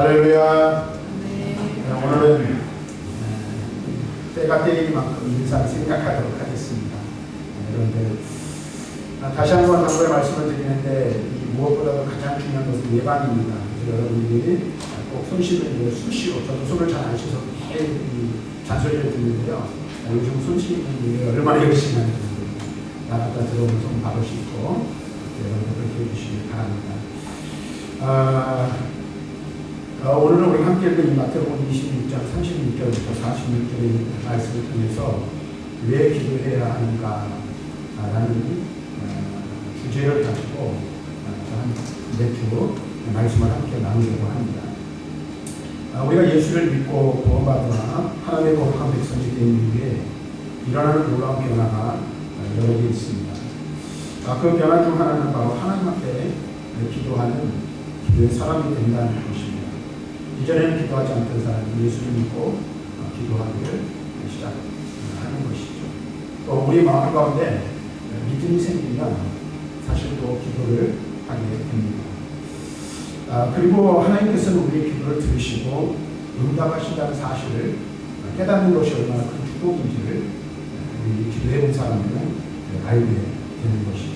할렐루야. 네, 오늘은 때가 때이만큼 인사를 생각하도록 하겠습니다. 네, 여러분들 아, 다시 한번 단번에 말씀을 드리는데 이 무엇보다도 가장 중요한 것은 예방입니다. 여러분들이 꼭손 씻는 일 수시로 저도 손을 잘안이 잔소리를 듣는데요. 아, 요즘 손 씻는 일을 얼마나 열심히 하는지 나갔다 들어오면 손 바로 씻고 여러분들 그렇게 해주시기 바랍니다. 아, 어, 오늘은 우리 함께 읽은 이 마태복음 26장 36절부터 46절의 말씀을 통해서 왜 기도해야 하는가라는 어, 주제를 가지고 어, 한몇주 말씀을 함께 나누려고 합니다. 아, 우리가 예수를 믿고 구원받으나 하나님의 거룩한 백성이 되는 위에 일어나는 놀라운 변화가 어, 여러 개 있습니다. 아, 그 변화 중 하나는 바로 하나님 앞에 기도하는 기도의 사람이 된다는 것입니다. 이전에는 기도하지 않던 사람이 예수를 믿고 어, 기도하기를 시작하는 것이죠. 또 우리 마음 가운데 믿음이 생기면 사실 또 기도를 하게 됩니다. 아, 그리고 하나님께서는 우리의 기도를 들으시고 응답하신다는 사실을 깨닫는 것이 얼마나 큰 축복인지를 우리 기도해 본 사람들은 알게 되는 것이죠.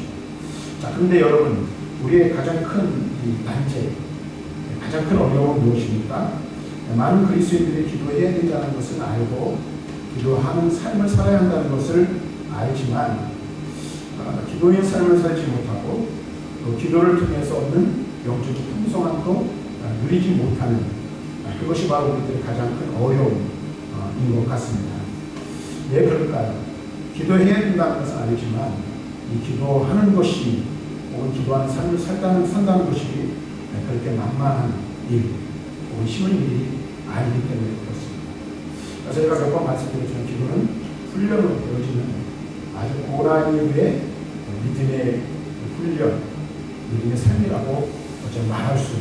자, 그런데 여러분, 우리의 가장 큰 이 난제, 가장 큰 어려움은 무엇입니까? 많은 그리스도인들이 기도해야 된다는 것은 알고 기도하는 삶을 살아야 한다는 것을 알지만 어, 기도의 삶을 살지 못하고 또 기도를 통해서 얻는 영적인 풍성함도 어, 누리지 못하는 어, 그것이 바로 우리들의 가장 큰 어려움인 것 같습니다. 왜 그럴까요? 기도해야 된다는 것은 알지만 이 기도하는 것이 혹은 기도하는 삶을 살다는, 산다는 것이 그렇게 만만한 일, 혹은 쉬운 일이 아니기 때문에 그렇습니다. 제가 몇 번 말씀드렸지만 기도는 훈련으로 되어지는 아주 고난 이후의 믿음의 훈련, 믿음의 삶이라고 어쩌면 말할 수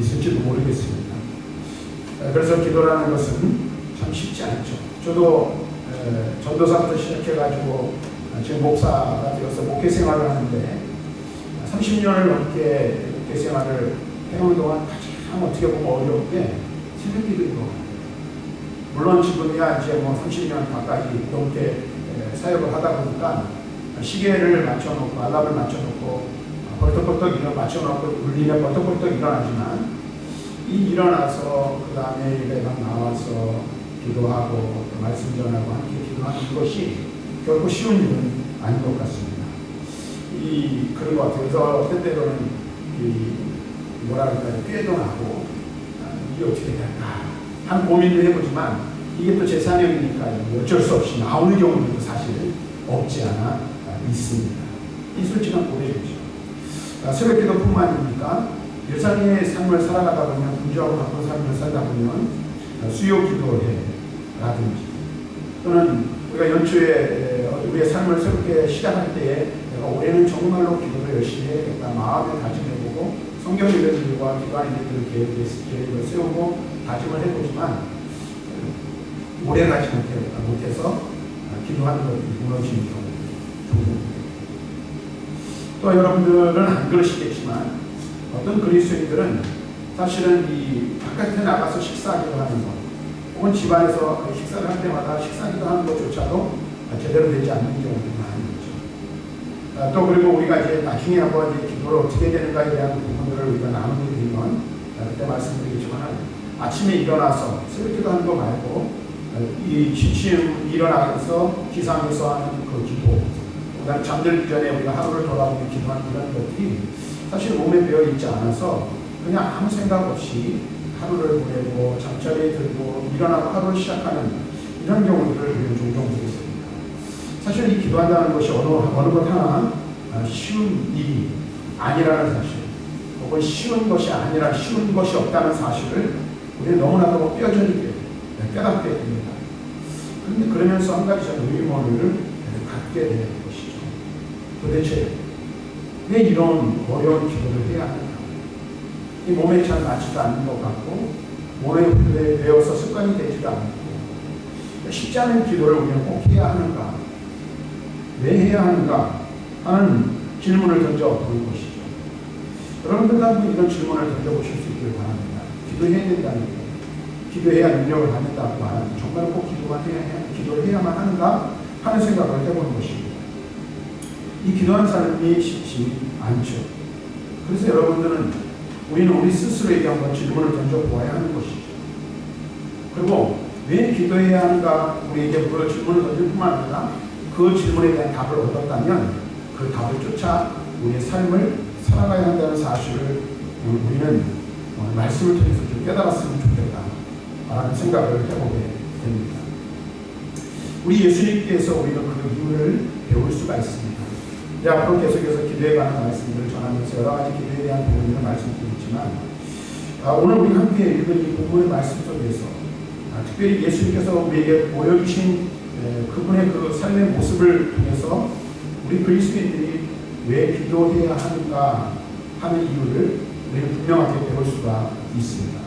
있을지도 모르겠습니다. 그래서 기도라는 것은 참 쉽지 않죠. 저도 전도사부터 시작해가지고 지금 목사가 되어서 목회 생활을 하는데 30년을 넘게 목회 생활을 해오는 동안 가장 어떻게 보면 어려운 게 새벽 기도인 것 같아요. 물론 지금이야 이제 뭐 30년 가까이 넘게 사역을 하다 보니까 시계를 맞춰놓고 알람을 맞춰놓고 벌떡벌떡 일어 맞춰놓고 울리면 벌떡벌떡 일어나지만 이 일어나서 그 다음에 예배당 나와서 기도하고 또 말씀 전하고 함께 기도하는 것이 결코 쉬운 일은 아닌 것 같습니다. 이 그런 것 같아요. 그래서 어떤 때로는 이 뭐라 그럴까요? 꾀도 나고 아, 이게 어떻게 될까 한 고민도 해보지만 이게 또제 사명이니까 어쩔 수 없이 나오는 경우도 사실 없지 않아 있습니다. 이 솔직한 고백이죠. 아, 새벽 기도 뿐만이니까 일상의 삶을 살아가다 보면 분주하고 바쁜 삶을 살다 보면 수요 기도회라든지 또는 우리가 연초에 우리의 삶을 새롭게 시작할 때에 내가 올해는 정말로 기도를 열심히 해야겠다 마음을 다짐해보고 성경 읽어들과 기도하는 일들을 계획을 세우고 다짐을 해보지만 오래 가지 못해 서 기도하는 것이 무너지는 경우. 또 여러분들은 안 그러시겠지만 어떤 그리스도인들은 사실은 이 바깥에 나가서 식사기도 하는 것 혹은 집안에서 식사를 할 때마다 식사기도 하는 것조차도 제대로 되지 않는 경우도 또 그리고 우리가 이제 나중에 한번 이제 기도를 어떻게 되는가에 대한 부분들을 우리가 나누게 되면 그때 말씀드리겠지만 아침에 일어나서 새벽기도 하는 거 말고 이 취침 일어나서 기상에서 하는 그 기도 그다음 잠들기 전에 우리가 하루를 돌아보며 기도하는 그런 것들이 사실 몸에 배어 있지 않아서 그냥 아무 생각 없이 하루를 보내고 잠자리에 들고 일어나고 하루를 시작하는 이런 경우들을 종종 보고 있습니다. 사실 이 기도한다는 것이 어느, 어느 것 하나 쉬운 일이 아니라는 사실 혹은 쉬운 것이 아니라 쉬운 것이 없다는 사실을 우리는 너무나도 뼈저리게 깨닫게 됩니다. 그런데 그러면서 한 가지 저는 의문을 갖게 되는 것이죠. 도대체 왜 이런 어려운 기도를 해야 하는가? 이 몸에 잘 맞지도 않는 것 같고 몸에 배워서 습관이 되지도 않고 쉽지 않은 기도를 우리는 꼭 해야 하는가? 왜 해야 하는가? 하는 질문을 던져 볼 것이죠. 여러분들도 이런 질문을 던져보실 수 있기를 바랍니다. 기도해야 된다는 거예요. 기도해야 능력을 받는다고 말하는 정말 꼭 기도만 해야, 기도를 해야만 하는가 하는 생각을 해보는 것입니다. 이 기도하는 사람이 쉽지 않죠. 그래서 여러분들은 우리는 우리 스스로에게 한번 질문을 던져 보아야 하는 것이죠. 그리고 왜 기도해야 하는가 우리에게 그 질문을 던질 뿐만 아니라 그 질문에 대한 답을 얻었다면 그 답을 쫓아 우리의 삶을 살아가야 한다는 사실을 우리는 말씀을 통해서 좀 깨달았으면 좋겠다 라는 생각을 해보게 됩니다. 우리 예수님께서 우리는 그 이유를 배울 수가 있습니다. 이제 앞으로 계속해서 기도에 관한 말씀을 전하면서 여러 가지 기도에 대한 부분을 말씀드리지만 아, 오늘 우리 함께 읽은 이 본문의 말씀 속에서 아, 특별히 예수님께서 우리에게 보여주신 에, 그분의 그 삶의 모습을 통해서 우리 그리스도인들이 왜 기도해야 하는가 하는 이유를 우리는 분명하게 배울 수가 있습니다.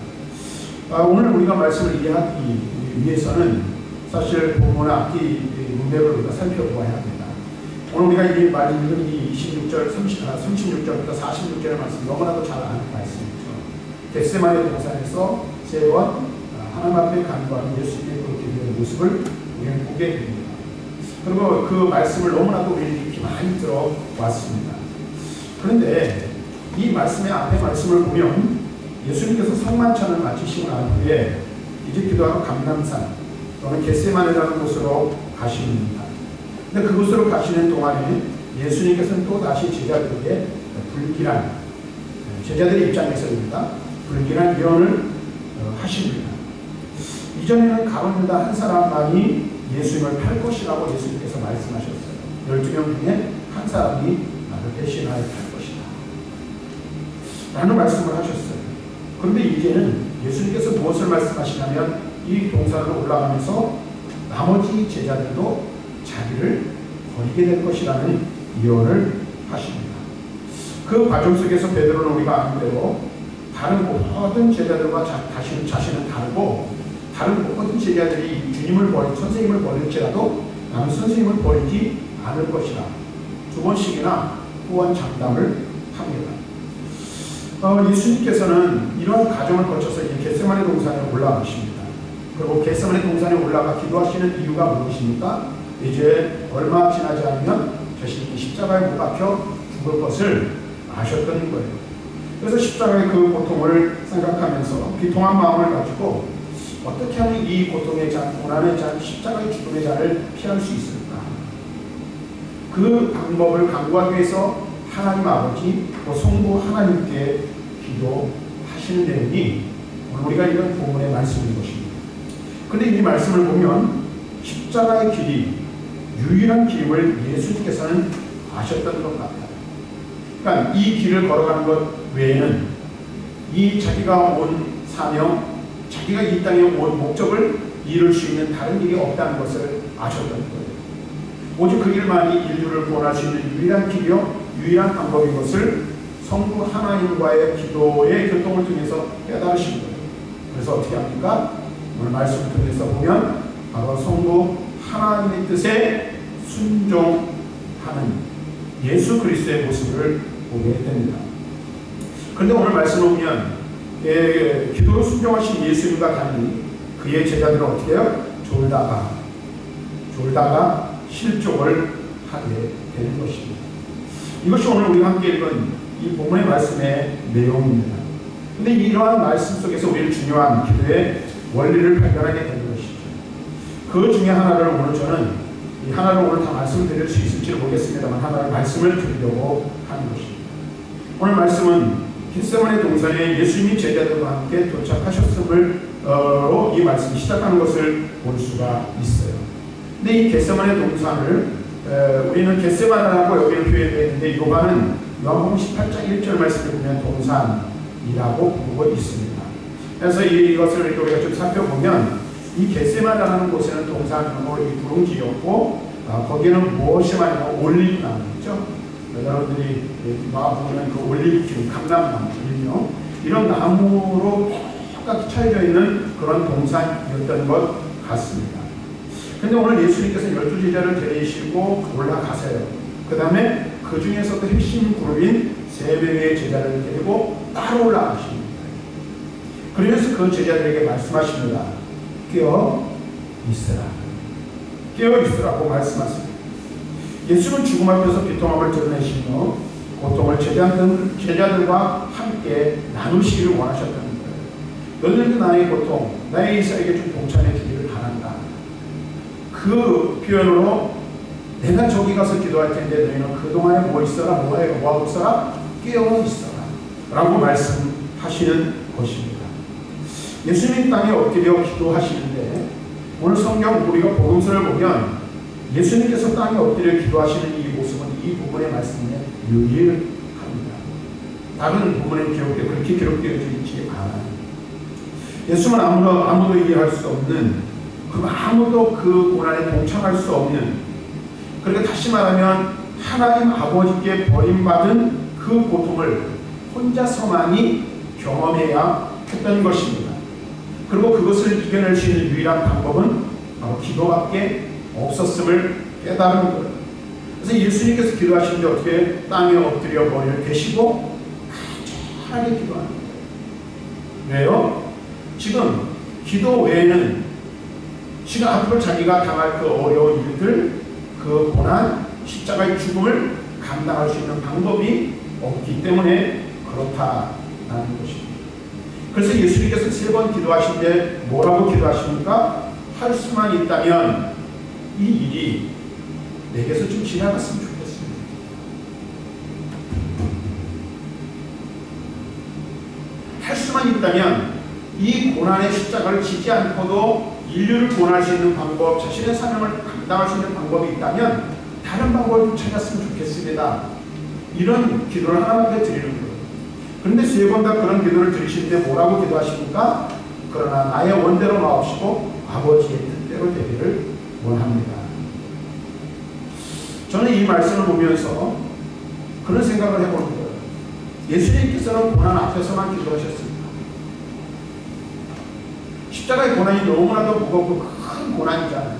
아, 오늘 우리가 말씀을 이해하기 위해서는 사실 본문 앞뒤 문맥을 우리가 살펴보아야 합니다. 오늘 우리가 이말 읽은 이 26절, 30, 아, 36절부터 46절의 말씀 너무나도 잘 아는 말씀이죠. 겟세마네 동산에서 세번 하나님 앞에 간구하는 예수님의 그 기도의 모습을 우리는 보게 됩니다. 그리고 그 말씀을 너무나도 우리는 이렇게 많이 들어왔습니다. 그런데 이 말씀의 앞에 말씀을 보면 예수님께서 성만찬을 마치시고 난 후에 이제 기도하러 감남산 또는 겟세마네라는 곳으로 가십니다. 근데 그곳으로 가시는 동안에 예수님께서는 또 다시 제자들에게 불길한 제자들의 입장에서입니다. 불길한 예언을 어, 하십니다. 이전에는 가론유다 한 사람만이 예수님을 팔 것이라고 예수님께서 말씀하셨어요. 12명 중에 한 사람이 나를 대신하여 팔 것이다. 라는 말씀을 하셨어요. 그런데 이제는 예수님께서 무엇을 말씀하시냐면 이 동산으로 올라가면서 나머지 제자들도 자기를 버리게 될 것이라는 예언을 하십니다. 그 과정 속에서 베드로는 우리가 아는 대로 다른 모든 제자들과 자, 자신은 다르고 다른 모든 제자들이 주님을 버리, 선생님을 버릴지라도 나는 선생님을 버리지 않을 것이다. 두 번씩이나 후원 장담을 합니다. 어, 예수님께서는 이러한 과정을 거쳐서 이 겟세마네 동산에 올라가십니다. 그리고 겟세마네 동산에 올라가 기도하시는 이유가 무엇입니까? 이제 얼마 지나지 않으면 자신이 십자가에 못 박혀 죽을 것을 아셨던 거예요. 그래서 십자가의 그 고통을 생각하면서 비통한 마음을 가지고 어떻게 하면 이 고통의 잔, 고난의 잔, 십자가의 죽음의 잔을 피할 수 있을까? 그 방법을 강구하기 위해서 하나님 아버지, 또 성부 하나님께 기도하시는 내용이 우리가 읽은 본문의 말씀인 것입니다. 근데 이 말씀을 보면 십자가의 길이 유일한 길임을 예수님께서는 아셨던 것 같아요. 그러니까 이 길을 걸어가는 것 외에는 이 자기가 온 사명, 자기가 이온 목적을 이룰 수 있는 다른 길이 없다는 것을 아셨던 거예요. 오직 그 길만이 인류를 구원할 수 있는 유일한 길이요, 유일한 방법인 것을 성부 하나님과의 기도의 교통을 통해서 깨달으신 거예요. 그래서 어떻게 합니까? 오늘 말씀을 통해서 보면 바로 성부 하나님의 뜻에 순종하는 예수 그리스도의 모습을 보게 됩니다. 그런데 오늘 말씀을 보면 예, 기도로 순종하신 예수님과 달리 그의 제자들은 어떻게 해요? 졸다가 졸다가 실족을 하게 되는 것입니다. 이것이 오늘 우리가 함께 읽은 이 본문의 말씀의 내용입니다. 근데 이러한 말씀 속에서 우리는 중요한 기도의 원리를 발견하게 되는 것이죠. 그 중에 하나를 오늘 저는 이 하나를 오늘 다 말씀을 드릴 수 있을지 모르겠습니다만 하나를 말씀을 드리려고 하는 것입니다. 오늘 말씀은 겟세마네 동산에 예수님이 제자들과 함께 도착하셨음을로 이 말씀이 시작하는 것을 볼 수가 있어요. 근데 이 겟세마네 동산을 우리는 겟세마네라고 여기는 표현되어 있는데 요한은 요한복음 18장 1절 말씀을 보면 동산이라고 부르고 있습니다. 그래서 이것을 우리가 좀 살펴보면 이 겟세마라는 곳에는 동산으로 이 부릉지였고 아, 거기는 무엇이 많냐 올리브 나무죠. 여러분들이 마보면 그 기운, 감람나무, 일명 이런 나무로 똑같이 차려져 있는 그런 동산이었던 것 같습니다. 근데 오늘 예수님께서 열두 제자를 데리시고 올라가세요. 그 다음에 그 중에서도 핵심 그룹인 세 명의 제자를 데리고 따로 올라가십니다. 그래서 그 제자들에게 말씀하십니다. 깨어 있으라. 깨어 있으라고 말씀하십니다. 예수는 죽음 앞에서 비통함을 드러내시며 고통을 제자들, 제자들과 함께 나누시기를 원하셨다는 거예요. 너희들도 나의 고통, 나의 이사에게 좀 동참해 주기를 바란다. 그 표현으로 내가 저기 가서 기도할 텐데 너희는 그동안에 뭐 있어라, 뭐 해, 뭐 있어라? 깨어 있어라. 라고 말씀하시는 것입니다. 예수님 땅에 엎드려 기도하시는데 오늘 성경 우리가 복음서를 보면 예수님께서 땅에 엎드려 기도하시는 이 모습은 이 부분의 말씀에 유일합니다. 다른 부분에 기록되 그렇게 기록되어 있지 않아요. 예수는 아무도 아무도 이해할 수 없는 그 아무도 그 고난에 동참할 수 없는 그러니까 다시 말하면 하나님 아버지께 버림받은 그 고통을 혼자서만이 경험해야 했던 것입니다. 그리고 그것을 이겨낼 수 있는 유일한 방법은 바로 기도밖에 없었음을 깨달은 거예요. 그래서 예수님께서 기도하시는데 어떻게 땅에 엎드려 머리를 대시고 간절하게 기도합니다. 왜요? 지금 기도 외에는 지금 앞으로 자기가 당할 그 어려운 일들, 그 고난, 십자가의 죽음을 감당할 수 있는 방법이 없기 때문에 그렇다라는 것입니다. 그래서 예수님께서 세 번 기도하신데 뭐라고 기도하십니까? 할 수만 있다면 이 일이 내게서 좀 지나갔으면 좋겠습니다. 할 수만 있다면 이 고난의 십자가를 지지 않고도 인류를 구원할 수 있는 방법, 자신의 사명을 감당할 수 있는 방법이 있다면 다른 방법을 좀 찾았으면 좋겠습니다. 이런 기도를 하나님께 드리는 거예요. 그런데 세 번 다 그런 기도를 드리시는데 뭐라고 기도하십니까? 그러나 나의 원대로 마옵시고 아버지의 뜻대로 되기를 원합니다. 저는 이 말씀을 보면서 그런 생각을 해보는 거예요. 예수님께서는 고난 앞에서만 기도하셨습니다. 십자가의 고난이 너무나도 무겁고 큰 고난이잖아요.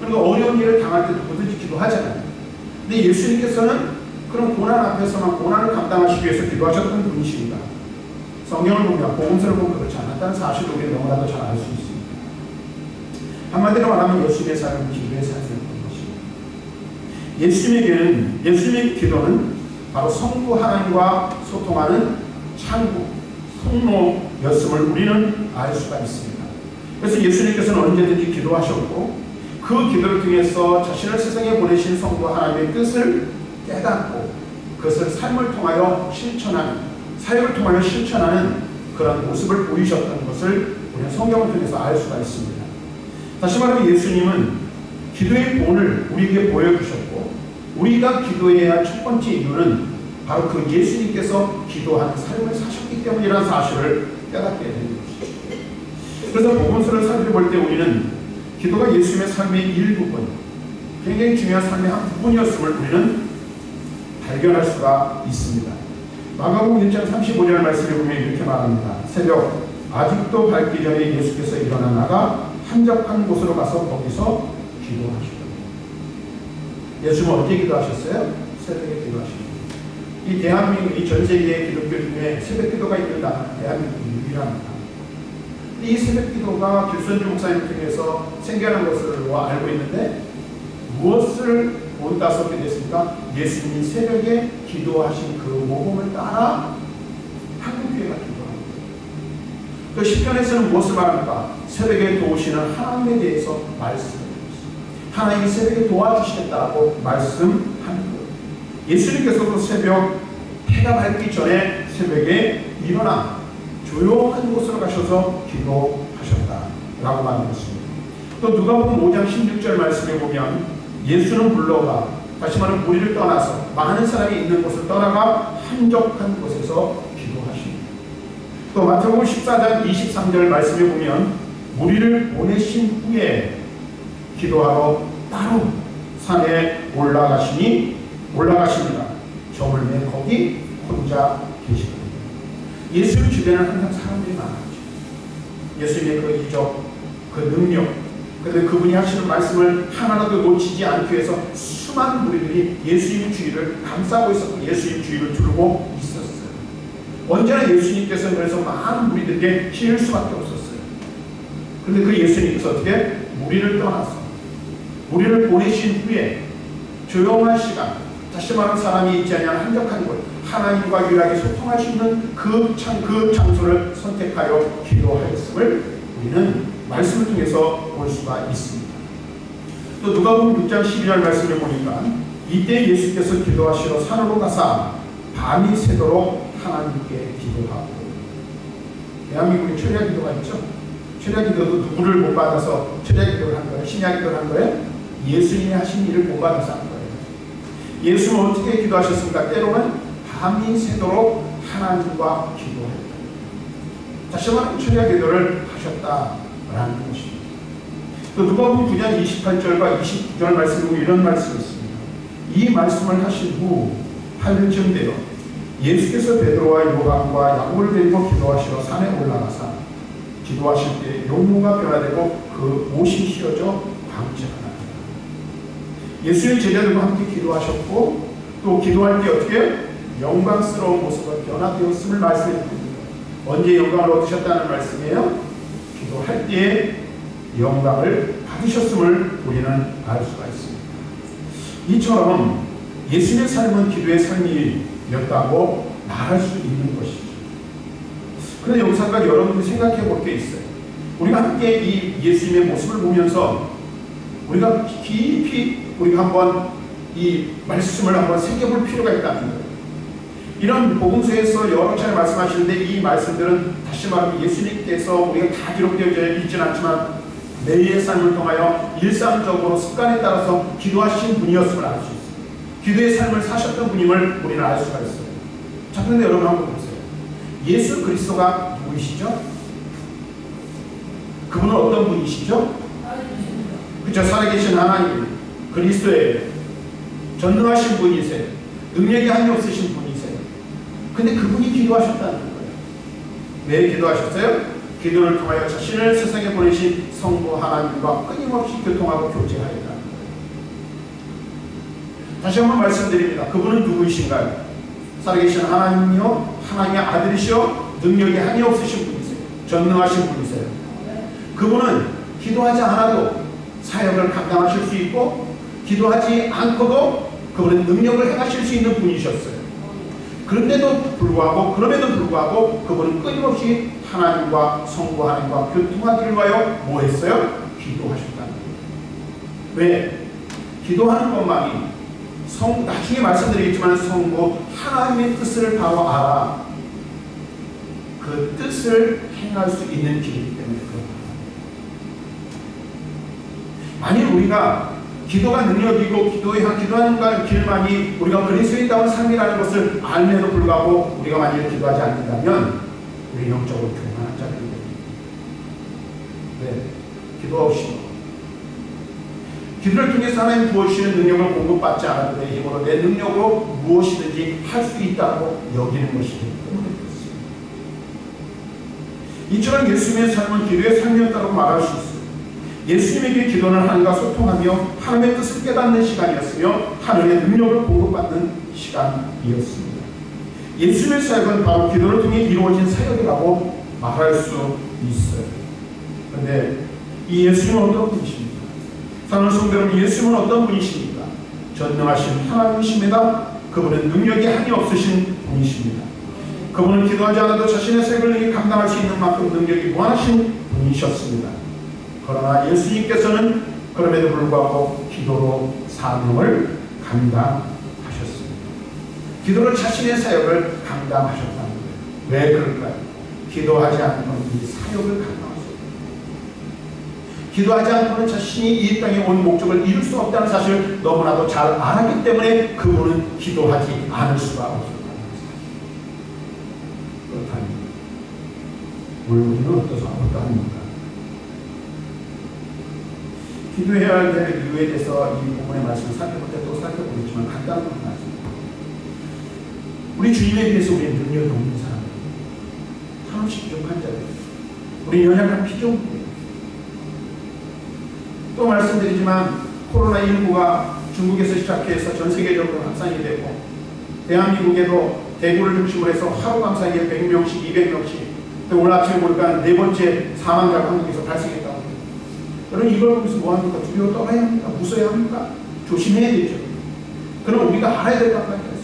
그리고 어려운 일을 당할 때 누구든지 기도하잖아요. 근데 예수님께서는 그런 고난 앞에서만 고난을 감당하시기 위해서 기도하셨던 분이십니다. 성경을 보면 복음서를 보면 그렇지 않았다는 사실을 우리 너무나도 잘 알 수 있습니다. 한마디로 말하면 예수님의 삶은 기도의 삶이었던 것입니다. 예수님에게는 예수님의 기도는 바로 성부 하나님과 소통하는 창구, 통로였음을 우리는 알 수가 있습니다. 그래서 예수님께서는 언제든지 기도하셨고 그 기도를 통해서 자신을 세상에 보내신 성부 하나님의 뜻을 깨닫고 그것을 삶을 통하여 실천하는 사역을 통하여 실천하는 그런 모습을 보이셨던 것을 우리는 성경을 통해서 알 수가 있습니다. 다시 말하면 예수님은 기도의 본을 우리에게 보여주셨고 우리가 기도해야 할 첫 번째 이유는 바로 그 예수님께서 기도하는 삶을 사셨기 때문이라는 사실을 깨닫게 되는 것입니다. 그래서 복음서를 살펴볼 때 우리는 기도가 예수님의 삶의 일부분, 굉장히 중요한 삶의 한 부분이었음을 우리는 발견할 수가 있습니다. 마가복음 1장 35절 말씀에 보면 이렇게 말합니다. 새벽 아직도 밝기 전에 예수께서 일어나 나가 한적한 곳으로 가서 거기서 기도하시더라. 예수는 언제 기도하셨어요? 새벽에 기도하십니다. 이 대한민국, 이 전 세계의 기독교 중에 새벽 기도가 있는 나라는 대한민국이 유일합니다. 이 새벽 기도가 길선주 목사님 통해서 생겨난 것으로 알고 있는데 무엇을 본따서 게 됐습니까? 예수님이 새벽에 기도하신 그 모범을 따라 한국교회가 기도 또 시편에서는 무엇을 말합니까? 새벽에 도우시는 하나님에 대해서 말씀을 하나님이 새벽에 도와주시겠다고 말씀하는 거예요. 예수님께서도 새벽 해가 밝기 전에 새벽에 일어나 조용한 곳으로 가셔서 기도하셨다 라고 말하습니다 또 누가복음 5장 16절 말씀에 보면 예수는 불러가 다시 말하면 무리를 떠나서 많은 사람이 있는 곳을 떠나가 한적한 곳에서. 또 마태복음 14장 23절 말씀에 보면 무리를 보내신 후에 기도하러 따로 산에 올라가시니 올라가십니다. 저물매 거기 혼자 계시거든요. 예수 주변에는 항상 사람들이 많았죠. 예수님의 그 이적, 그 능력, 근데 그분이 하시는 말씀을 하나라도 놓치지 않기 위해서 수많은 무리들이 예수님 주위를 감싸고 있었고 예수님 주위를 두르고 있었어요. 언제나 예수님께서는 그래서 많은 무리들에게 힐 수밖에 없었어요. 그런데 그 예수님께서 어떻게 무리를 떠나서 무리를 보내신 후에 조용한 시간, 다시 말하면 사람이 있지 않은 한적한 곳, 하나님과 유일하게 소통할 수 있는 그, 장, 그 장소를 선택하여 기도하였음을 우리는 말씀을 통해서 볼 수가 있습니다. 또 누가복음 6장 12절 말씀을 보니까 이때 예수께서 기도하시러 산으로 가사 밤이 새도록 하나님께 기도하고 대한민국에 철야 기도가 있죠. 철야 기도도 누구를 못 받아서 철야 기도를 한 거예요. 신약 기도를 한 거예요. 예수님이 하신 일을 못 받아서 한 거예요. 예수는 어떻게 기도하셨습니까? 때로는 밤이 새도록 하나님과 기도했다. 다시 말하면 철야 기도를 하셨다라는 것입니다. 또 누가복음 9장 28절과 29절 말씀에 보면 이런 말씀이 있습니다. 이 말씀을 하신 후 8년쯤 되어 예수께서 베드로와 요한과 야고보를 데리고 기도하시러 산에 올라가사 기도하실 때 용모가 변화되고 그 옷이 휘어져 광채가 납니다. 예수의 제자들과 함께 기도하셨고 또 기도할 때 어떻게 영광스러운 모습으로 변화되었음을 말씀해 줍니다. 언제 영광을 얻으셨다는 말씀이에요? 기도할 때에 영광을 받으셨음을 우리는 알 수가 있습니다. 이처럼 예수님의 삶은 기도의 삶이 었다고 말할 수 있는 것이죠. 그런데 여기서 아까 여러분들이 생각해 볼 게 있어요. 우리가 함께 이 예수님의 모습을 보면서 우리가 깊이 우리가 한번 이 말씀을 한번 새겨볼 필요가 있다는 거예요. 이런 복음서에서 여러 차례 말씀하시는데 이 말씀들은 다시 말하면 예수님께서 우리가 다 기록되어 있지는 않지만 매일의 삶을 통하여 일상적으로 습관에 따라서 기도하신 분이었음을 알 수 있어요. 기도의 삶을 사셨던 분임을 우리는 알 수가 있어요. 자, 그런데 여러분 한번 보세요. 예수 그리스도가 누구이시죠? 그분은 어떤 분이시죠? 그죠? 살아계신 하나님, 그리스도예요. 전능하신 분이세요. 능력이 한이 없으신 분이세요. 근데 그분이 기도하셨다는 거예요. 왜 기도하셨어요? 기도를 통하여 자신을 세상에 보내신 성부 하나님과 끊임없이 교통하고 교제하였 다시 한번 말씀드립니다. 그분은 누구이신가요? 살아계신 하나님이요, 하나님의 아들이시요, 능력이 한이 없으신 분이세요. 전능하신 분이세요. 그분은 기도하지 않아도 사역을 감당하실 수 있고, 기도하지 않고도 그분은 능력을 행하실 수 있는 분이셨어요. 그런데도 불구하고, 그럼에도 불구하고 그분은 끊임없이 하나님과 성부 하나님과 교통하기를 위하여 뭐 했어요? 기도하셨다는 거예요. 왜? 기도하는 것만이 성, 나중에 말씀드리겠지만 성부 하나님의 뜻을 바로 알아 그 뜻을 행할 수 있는 길이기 때문에 그렇다. 만일 우리가 기도가 능력이고 기도에 기도하는 길만이 우리가 그리스도인다운 삶이라는 것을 알면서 불구하고 우리가 만일 기도하지 않는다면 우리 영적으로 교만한 자들이 됩니다. 네, 기도 없이 기도를 통해서 하나님 부어주시는 능력을 공급받지 않아도 내 힘으로 내 능력으로 무엇이든지 할 수 있다고 여기는 그렇습니다. 이처럼 예수님의 삶은 기도의 삶이었다고 말할 수 있습니다. 예수님에게 기도는 하나님과 소통하며 하나님의 뜻을 깨닫는 시간이었으며 하나님의 능력을 공급받는 시간이었습니다. 예수님의 사역은 바로 기도를 통해 이루어진 사역이라고 말할 수 있어요. 그런데 이 예수님은 어떤 분이십니까? 사랑하는 성도 여러분, 예수님은 어떤 분이십니까? 전능하신 하나님이십니다. 그분은 능력이 한이 없으신 분이십니다. 그분은 기도하지 않아도 자신의 사역을 감당할 수 있는 만큼 능력이 무한하신 분이셨습니다. 그러나 예수님께서는 그럼에도 불구하고 기도로 사명을 감당하셨습니다. 기도로 자신의 사역을 감당하셨다는 거예요. 왜 그럴까요? 기도하지 않고는 이 사역을 없어요. 기도하지 않고는 자신이 이 땅에 온 목적을 이룰 수 없다는 사실을 너무나도 잘 알았기 때문에 그분은 기도하지 않을 수가 거예요. 그렇다면 우리는 어떠서 어떠합니까? 기도해야 될 이유에 대해서 이 부분의 말씀을 살펴볼 때또 살펴보겠지만 간단한 말씀입니다. 우리 주님에 비해서 우리는 능력이 없는 사람입니다. 한없이 부족한 자들. 우리 연약한 피조물이에요. 또 말씀드리지만 코로나19가 중국에서 시작해서 전 세계적으로 확산이 되고 대한민국에도 대구를 중심으로 해서 하루 감사하게 100명씩, 200명씩 또 오늘 아침에 보니까 네 번째 사망자가 한국에서 발생했다고 해요. 여러분 이걸 보면서 뭐 합니까? 두려워 떨어야 합니까? 무서워야 합니까? 조심해야 되죠. 그럼 우리가 알아야 될 것밖에 없어요.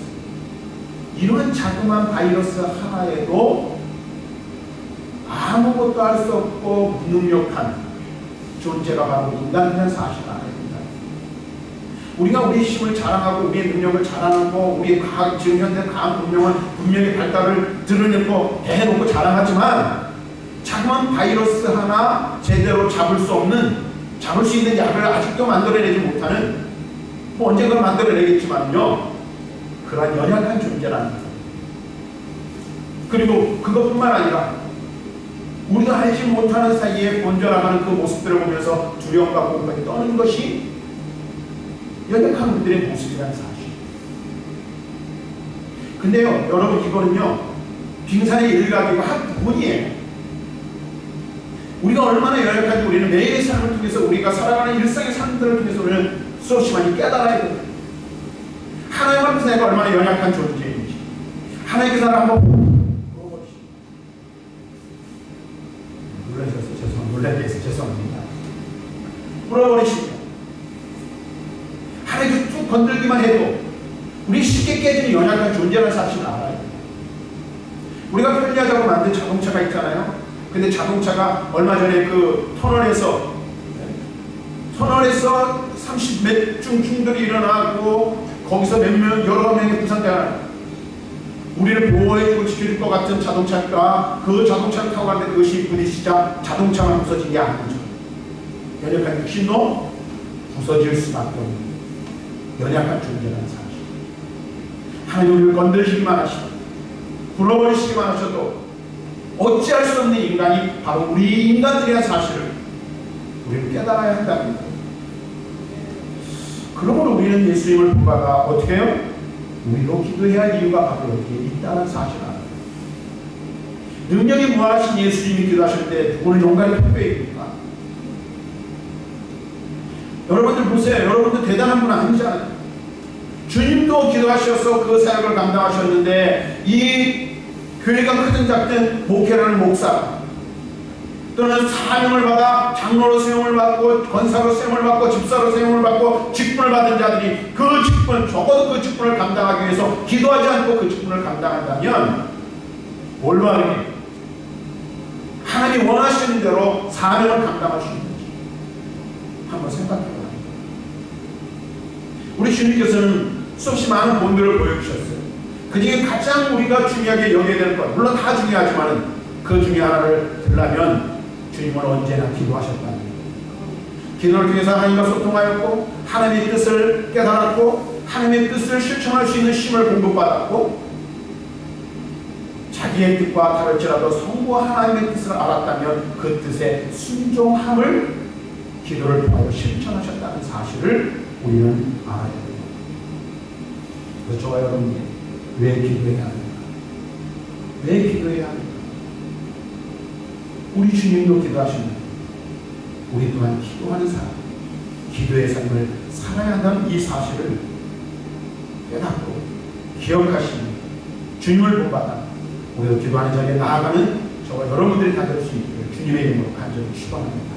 이런 자그마한 바이러스 하나에도 아무것도 할 수 없고 무능력한 존재가 바로 인간이라는 사실을 알아야 된다. 우리가 우리의 힘을 자랑하고 우리의 능력을 자랑하고 우리의 과학, 지금 현대 과학 문명은 분명히 발달을 드러내고 해놓고 자랑하지만 자그마한 바이러스 하나 제대로 잡을 수 없는 잡을 수 있는 약을 아직도 만들어내지 못하는 뭐 언젠가 만들어내겠지만요 그러한 연약한 존재라는 거예요. 그리고 그것뿐만 아니라 우리가 알지 못하는 사이에 번져나가는 그 모습들을 보면서 두려움과 공포에 떠는 것이 연약한 우리들의 모습이라는 사실. 근데요, 여러분 이거는요, 빙산의 일각이고 한 부분이에요. 우리가 얼마나 연약한지 우리는 매일의 삶을 통해서 우리가 살아가는 일상의 삶들을 통해서 우리는 수없이 많이 깨달아야 돼요. 하나님 앞에서 내가 얼마나 연약한 존재인지 하나님께서 나를 한번 물어보시고 놀라셔서 죄송 놀라게 해서 죄송합니다. 물어버리십니다. 하나님께서 쭉 건들기만 해도 우리 쉽게 깨지는 연약한 존재라는 사실을 알아요. 우리가 편리하자고 만든 자동차가 있잖아요. 근데 자동차가 얼마 전에 그 터널에서 터널에서 30몇 중 충돌이 일어나고 거기서 몇명 여러 명이 부상당하는 우리를 보호해주고 지킬 것 같은 자동차가 그 자동차를 타고 갔는데 그것이 부딪히자 자동차만 부서진 게 아니죠. 연약한 육신도 부서질 수밖에 없는 연약한 존재라는 사실. 하나님 우리를 건드리시기만 하시고 불러버리시기만 하셔도 어찌할 수 없는 인간이 바로 우리 인간들이란 사실을 우리는 깨달아야 한답니다. 그러므로 우리는 예수님을 본받아 어떻게 해요? 우리도 기도해야 할 이유가 바로 여기에 있다는 사실을 알아요. 능력이 무한하신 예수님이 기도하실 때 누구는 용감히 택배입니까? 여러분들 보세요. 여러분들 대단한 분 아니잖아요. 주님도 기도하셔서 그 사역을 감당하셨는데 이 교회가 크든 작든 목회라는 목사 또는 사명을 받아 장로로 세움을 받고 권사로 세움을 받고 집사로 세움을 받고 직분을 받은 자들이 그 직분 적어도 그 직분을 감당하기 위해서 기도하지 않고 그 직분을 감당한다면 뭘로 하는 게 하나님이 원하시는 대로 사명을 감당할 수 있는지 한번 생각해 봐요. 우리 주님께서는 수없이 많은 본들을 보여주셨어요. 그 중에 가장 우리가 중요하게 여겨야 될 것, 물론 다 중요하지만 그 중에 하나를 들라면 주님은 언제나 기도하셨다는. 기도를 통해서 하나님과 소통하였고 하나님의 뜻을 깨달았고 하나님의 뜻을 실천할 수 있는 힘을 공급받았고 자기의 뜻과 다를지라도 성부 하나님의 뜻을 알았다면 그 뜻에 순종함을 기도를 통하여 실천하셨다는 사실을 우리는 알아야 됩니다. 그래서 저와 여러분이 왜 기도해야 합니까? 왜 기도해야 합니까? 우리 주님도 기도하십니다. 우리 또한 기도하는 사람, 기도의 삶을 살아야 한다는 이 사실을 깨닫고 기억하시는 주님을 본받아 우리가 기도하는 자리에 나아가는 저와 여러분들이 다될수 있기를 주님의 이름으로 간절히 축원합니다.